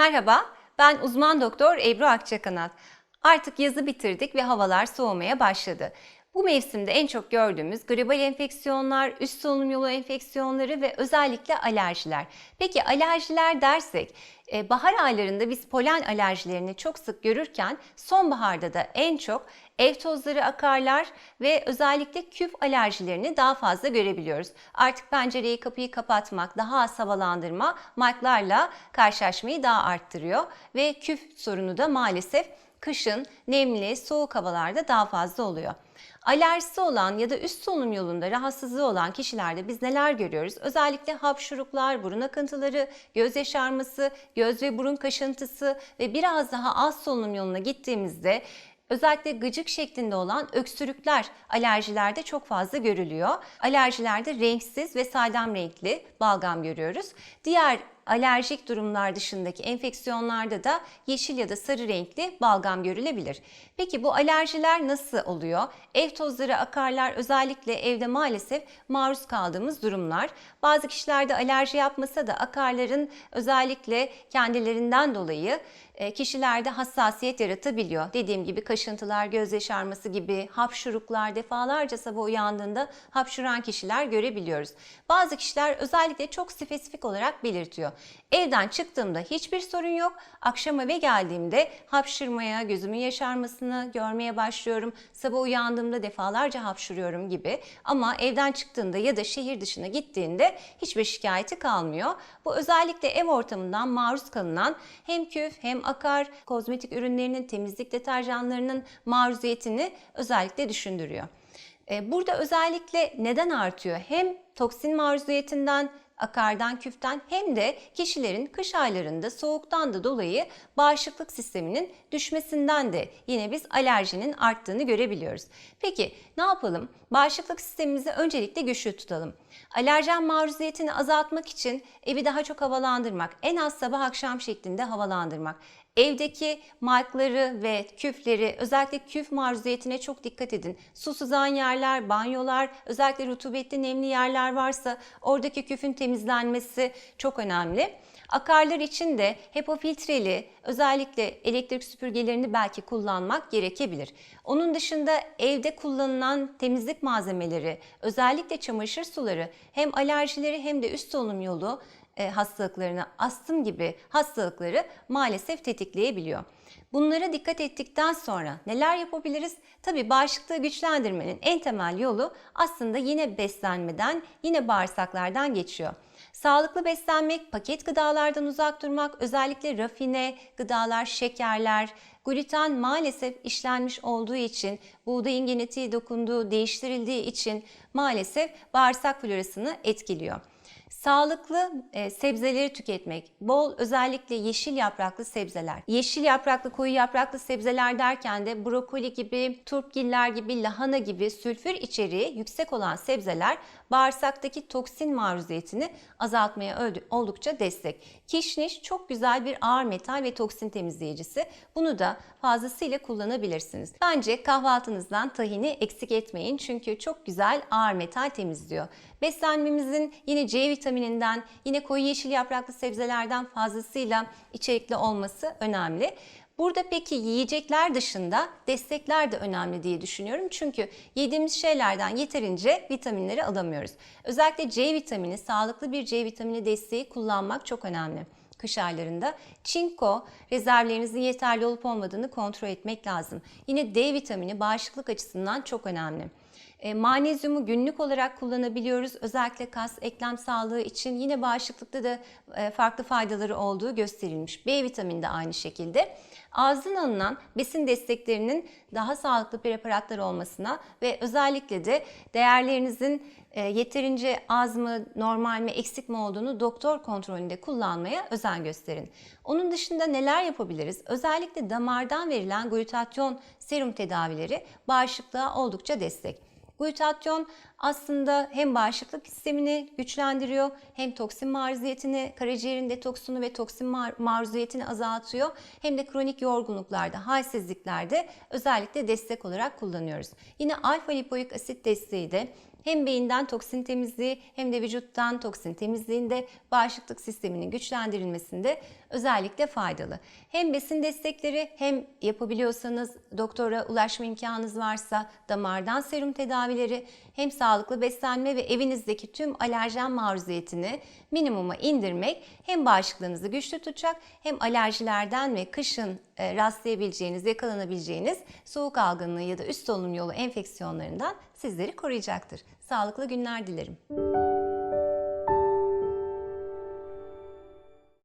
Merhaba, ben uzman doktor Ebru Akçakanat. Artık yazı bitirdik ve havalar soğumaya başladı. Bu mevsimde en çok gördüğümüz gribal enfeksiyonlar, üst solunum yolu enfeksiyonları ve özellikle alerjiler. Peki alerjiler dersek, e, bahar aylarında biz polen alerjilerini çok sık görürken sonbaharda da en çok ev tozları, akarlar ve özellikle küf alerjilerini daha fazla görebiliyoruz. Artık pencereyi, kapıyı kapatmak, daha az havalandırma marklarla karşılaşmayı daha arttırıyor ve küf sorunu da maalesef kışın nemli, soğuk havalarda daha fazla oluyor. Alerjisi olan ya da üst solunum yolunda rahatsızlığı olan kişilerde biz neler görüyoruz? Özellikle hapşuruklar, burun akıntıları, göz yaşarması, göz ve burun kaşıntısı ve biraz daha az solunum yoluna gittiğimizde Özellikle gıcık şeklinde olan öksürükler alerjilerde çok fazla görülüyor. Alerjilerde renksiz ve saydam renkli balgam görüyoruz. Diğer alerjik durumlar dışındaki enfeksiyonlarda da yeşil ya da sarı renkli balgam görülebilir. Peki bu alerjiler nasıl oluyor? Ev tozları, akarlar özellikle evde maalesef maruz kaldığımız durumlar. Bazı kişilerde alerji yapmasa da akarların özellikle kendilerinden dolayı kişilerde hassasiyet yaratabiliyor. Dediğim gibi kaşıntılar, göz yaşarması gibi hapşuruklar defalarca sabah uyandığında hapşuran kişiler görebiliyoruz. Bazı kişiler özellikle çok spesifik olarak belirtiyor. Evden çıktığımda hiçbir sorun yok. Akşam eve geldiğimde hapşırmaya, gözümün yaşarmasını görmeye başlıyorum. Sabah uyandığımda defalarca hapşuruyorum gibi. Ama evden çıktığında ya da şehir dışına gittiğinde hiçbir şikayeti kalmıyor. Bu özellikle ev ortamından maruz kalınan hem küf hem akar, kozmetik ürünlerinin, temizlik deterjanlarının maruziyetini özellikle düşündürüyor. E, Burada özellikle neden artıyor? Hem toksin maruziyetinden akardan, küften hem de kişilerin kış aylarında soğuktan da dolayı bağışıklık sisteminin düşmesinden de yine biz alerjinin arttığını görebiliyoruz. Peki ne yapalım? Bağışıklık sistemimizi öncelikle güçlü tutalım. Alerjen maruziyetini azaltmak için evi daha çok havalandırmak, en az sabah akşam şeklinde havalandırmak. Evdeki markları ve küfleri özellikle küf maruziyetine çok dikkat edin. Su sızan yerler, banyolar, özellikle rutubetli nemli yerler varsa oradaki küfün temizlenmesi çok önemli. Akarlar için de HEPA filtreli özellikle elektrik süpürgelerini belki kullanmak gerekebilir. Onun dışında evde kullanılan temizlik malzemeleri, özellikle çamaşır suları hem alerjileri hem de üst solunum yolu e, hastalıklarını, astım gibi hastalıkları maalesef tetikleyebiliyor. Bunlara dikkat ettikten sonra neler yapabiliriz? Tabii bağışıklığı güçlendirmenin en temel yolu aslında yine beslenmeden, yine bağırsaklardan geçiyor. Sağlıklı beslenmek, paket gıdalardan uzak durmak, özellikle rafine gıdalar, şekerler, gluten maalesef işlenmiş olduğu için, buğdayın genetiği dokunduğu, değiştirildiği için maalesef bağırsak florasını etkiliyor. Sağlıklı e, sebzeleri tüketmek, bol özellikle yeşil yapraklı sebzeler. Yeşil yapraklı, koyu yapraklı sebzeler derken de brokoli gibi, turpgiller gibi, lahana gibi sülfür içeriği yüksek olan sebzeler bağırsaktaki toksin maruziyetini azaltmaya oldukça destek. Kişniş çok güzel bir ağır metal ve toksin temizleyicisi. Bunu da fazlasıyla kullanabilirsiniz. Bence kahvaltınızdan tahini eksik etmeyin çünkü çok güzel ağır metal temizliyor. Beslenmemizin yine C vitamininden, yine koyu yeşil yapraklı sebzelerden fazlasıyla içerikli olması önemli. Burada peki yiyecekler dışında destekler de önemli diye düşünüyorum. Çünkü yediğimiz şeylerden yeterince vitaminleri alamıyoruz. Özellikle C vitamini, sağlıklı bir C vitamini desteği kullanmak çok önemli kış aylarında. Çinko rezervlerinizin yeterli olup olmadığını kontrol etmek lazım. Yine D vitamini bağışıklık açısından çok önemli. E, manezyumu günlük olarak kullanabiliyoruz. Özellikle kas, eklem sağlığı için yine bağışıklıkta da e, farklı faydaları olduğu gösterilmiş. B vitamini de aynı şekilde. Ağızdan alınan besin desteklerinin daha sağlıklı preparatlar olmasına ve özellikle de değerlerinizin e, yeterince az mı, normal mi, eksik mi olduğunu doktor kontrolünde kullanmaya özen gösterin. Onun dışında neler yapabiliriz? Özellikle damardan verilen glutatyon serum tedavileri bağışıklığa oldukça destek. Glutatyon aslında hem bağışıklık sistemini güçlendiriyor hem toksin maruziyetini, karaciğerin detoksunu ve toksin mar maruziyetini azaltıyor. Hem de kronik yorgunluklarda, halsizliklerde özellikle destek olarak kullanıyoruz. Yine alfa lipoik asit desteği de Hem beyinden toksin temizliği hem de vücuttan toksin temizliğinde bağışıklık sisteminin güçlendirilmesinde özellikle faydalı. Hem besin destekleri hem yapabiliyorsanız doktora ulaşma imkanınız varsa damardan serum tedavileri hem sağlıklı beslenme ve evinizdeki tüm alerjen maruziyetini minimuma indirmek hem bağışıklığınızı güçlü tutacak hem alerjilerden ve kışın rastlayabileceğiniz, yakalanabileceğiniz soğuk algınlığı ya da üst solunum yolu enfeksiyonlarından sizleri koruyacaktır. Sağlıklı günler dilerim.